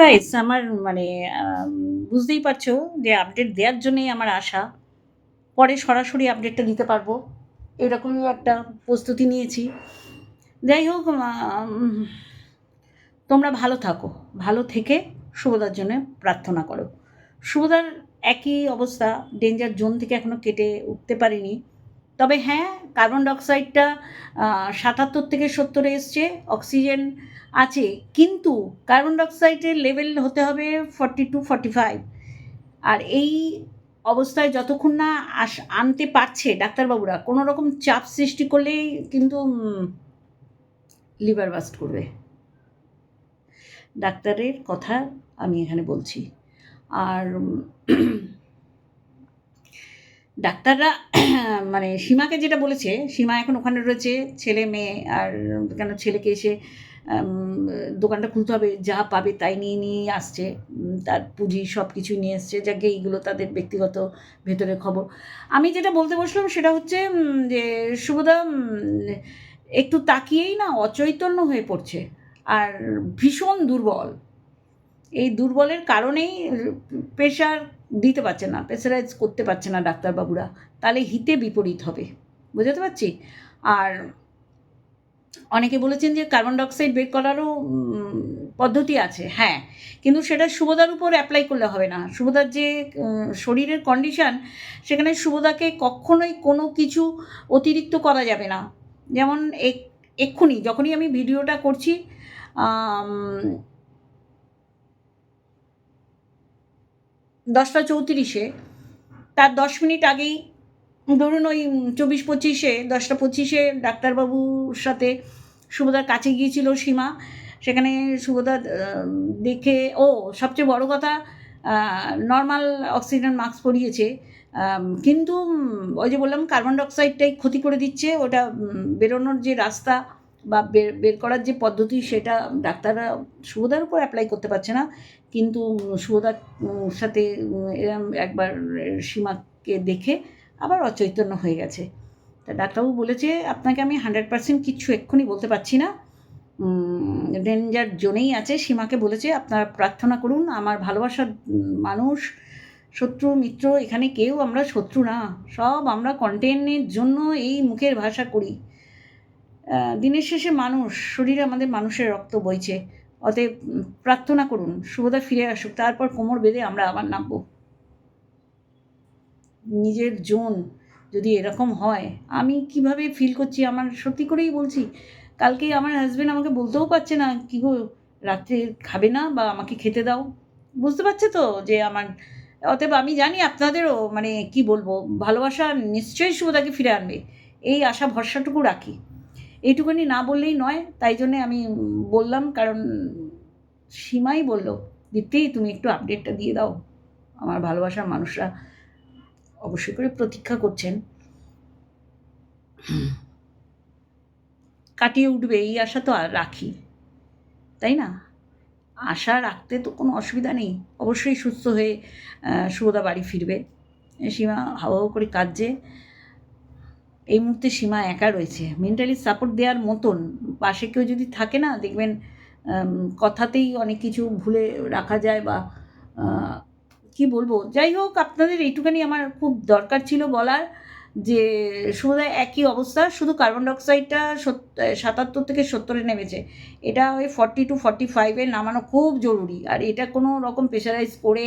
Guys আমার মানে বুঝতেই পারছ যে আপডেট দেওয়ার জন্যই আমার আশা। পরে সরাসরি আপডেটটা দিতে পারব। এরকমই একটা প্রস্তুতি নিয়েছি। যাই হোক তোমরা ভালো থাকো। ভালো থেকে শুভদার জন্য প্রার্থনা করো। শুভদার একই অবস্থা। ডেঞ্জার জোন থেকে এখনও কেটে উঠতে পারিনি। তবে হ্যাঁ কার্বন ডাইঅক্সাইডটা সাতাত্তর থেকে সত্তরে এসছে, অক্সিজেন আছে, কিন্তু কার্বন ডাইঅক্সাইডের লেভেল হতে হবে ফর্টি টু ফর্টি ফাইভ আর এই অবস্থায় যতক্ষণ না আস, আনতে পারছে ডাক্তারবাবুরা কোনো রকম চাপ সৃষ্টি করলেই কিন্তু লিভার বাস্ট করবে। ডাক্তারের কথা আমি এখানে বলছি। আর ডাক্তাররা মানে সীমাকে যেটা বলেছে, সীমা এখন ওখানে রয়েছে, ছেলে, মেয়ে, আর কেন ছেলেকে এসে দোকানটা খুলতে হবে, যা পাবে তাই নিয়ে নিয়ে আসছে তার পুঁজি সব কিছু নিয়ে এসছে, যাকে এইগুলো তাদের ব্যক্তিগত ভেতরে খবর। আমি যেটা বলতে বসলাম সেটা হচ্ছে যে শুভদা একটু তাকিয়েই না অচৈতন্য হয়ে পড়ছে, আর ভীষণ দুর্বল। এই দুর্বলের কারণেই প্রেশার দিতে পারছে না, প্রেসারাইজ করতে পারছে না ডাক্তারবাবুরা, তাহলে হিতে বিপরীত হবে, বুঝতে পারছি? আর অনেকে বলেছেন যে কার্বন ডাইঅক্সাইড বের করারও পদ্ধতি আছে হ্যাঁ কিন্তু সেটা সুভদার উপর অ্যাপ্লাই করলে হবে না সুভদার যে শরীরের কন্ডিশন সেখানে সুভদাকে কখনোই কোনো কিছু অতিরিক্ত করা যাবে না, যেমন এক, এক্ষুনি, যখনই আমি ভিডিওটা করছি দশটা চৌত্রিশে। তার দশ মিনিট আগেই ধরুন ওই চব্বিশ পঁচিশে, দশটা পঁচিশে ডাক্তারবাবুর সাথে শুভদার কাছে গিয়েছিল সীমা। সেখানে শুভদা দেখে, ও, সবচেয়ে বড় কথা নর্মাল অক্সিজেন মাস্ক পরিয়েছে। কিন্তু ওই যে বললাম কার্বন ডাইঅক্সাইডটাই ক্ষতি করে দিচ্ছে। ওটা বেরোনোর যে রাস্তা বা বের বের করার যে পদ্ধতি সেটা ডাক্তাররা সুভদার উপর অ্যাপ্লাই করতে পারছে না। কিন্তু সুভদার সাথে এরম একবার সীমাকে দেখে আবার অচৈতন্য হয়ে গেছে। তা ডাক্তারবাবু বলেছে, আপনাকে আমি হান্ড্রেড পার্সেন্ট কিচ্ছু এক্ষুনি বলতে পারছি না। ডেঞ্জার জোনেই আছে। সীমাকে বলেছে, আপনারা প্রার্থনা করুন, আমার ভালোবাসার মানুষ, শত্রু, মিত্র, এখানে কেউ আমরা শত্রু না। সব আমরা কন্টেন্টের জন্য এই মুখের ভাষা করি। দিনের শেষে মানুষ, শরীরে আমাদের মানুষের রক্ত বইছে। অতএব প্রার্থনা করুন শুভদা ফিরে আসুক, তারপর কোমর বেঁধে আমরা আবার নামবো। নিজের জোন যদি এরকম হয়, আমি কীভাবে ফিল করছি? আমার সত্যি করেই বলছি, কালকে আমার হাজব্যান্ড আমাকে বলতেও পারছে না, কি গো, রাত্রে খাবে না বা আমাকে খেতে দাও? বুঝতে পারছে তো যে আমার, অতএব আমি জানি আপনাদেরও মানে কি বলব, ভালোবাসা নিশ্চয়ই শুভদাকে ফিরে আনবে। এই আশা, ভরসাটুকু রাখি। এইটুকুনি না বললেই নয়, তাই জন্যে আমি বললাম, কারণ সীমাই বলল, দীপ্তি, তুমি একটু আপডেটটা দিয়ে দাও। আমার ভালোবাসার মানুষরা অবশ্যই করে প্রতীক্ষা করছেন। কাটিয়ে উঠবে, এই আশা তো আর রাখি। তাই না? আশা রাখতে তো কোনো অসুবিধা নেই। অবশ্যই সুস্থ হয়ে শুভদা বাড়ি ফিরবে। সীমা হাওয়া করে কাঁদছে। এই মুহূর্তে সীমা একা রয়েছে। মেন্টালি সাপোর্ট দেওয়ার মতন পাশে কেউ যদি থাকে না, দেখবেন কথাতেই অনেক কিছু ভুলে রাখা যায় বা কি বলব? যাই হোক, আপনাদের এইটুখানি আমার খুব দরকার ছিল বলার যে সমুদায় একই অবস্থা, শুধু কার্বন ডাইঅক্সাইডটা সাতাত্তর থেকে সত্তরে নেমেছে। এটা ওই ফর্টি টু ফর্টি ফাইভে নামানো খুব জরুরি। আর এটা কোনো রকম প্রেশারাইজ করে,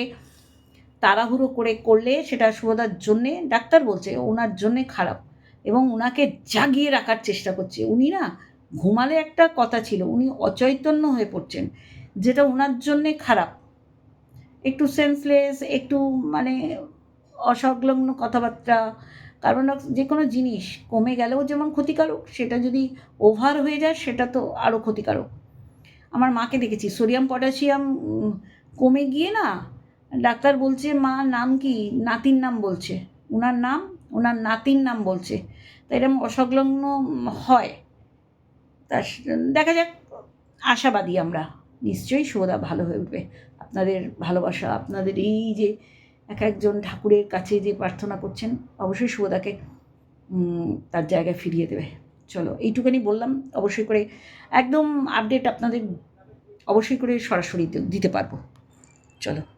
তাড়াহুড়ো করে করলে সেটা শুভদার জন্যে ডাক্তার বলছে, ওনার জন্যে খারাপ। এবং ওনাকে জাগিয়ে রাখার চেষ্টা করছে। উনি না ঘুমালে একটা কথা ছিল, উনি অচৈতন্য হয়ে পড়ছেন, যেটা ওনার জন্যে খারাপ। একটু সেন্সলেস একটু মানে অসংলগ্ন কথাবার্তা কার্বন যে কোনো জিনিস কমে গেলেও যেমন ক্ষতিকারক, সেটা যদি ওভার হয়ে যায়, সেটা তো আরও ক্ষতিকারক। আমার মাকে দেখেছি, সোডিয়াম পটাশিয়াম কমে গিয়ে না ডাক্তার বলছে, মা, নাম কি? নাতির নাম বলছে। ওনার নাম ওনার নাতির নাম বলছে। তাই এরকম অসংলগ্ন হয়। তা দেখা যাক, আশাবাদী আমরা। নিশ্চয়ই সৌদা ভালো হয়ে উঠবে। আপনাদের ভালোবাসা, আপনাদের এই যে এক একজন ঠাকুরের কাছে যে প্রার্থনা করছেন, অবশ্যই সৌদাকে তার জায়গায় ফিরিয়ে দেবে। চলো, এইটুখানি বললাম। অবশ্যই করে একদম আপডেট আপনাদের অবশ্যই করে সরাসরি দিতে পারব। চলো।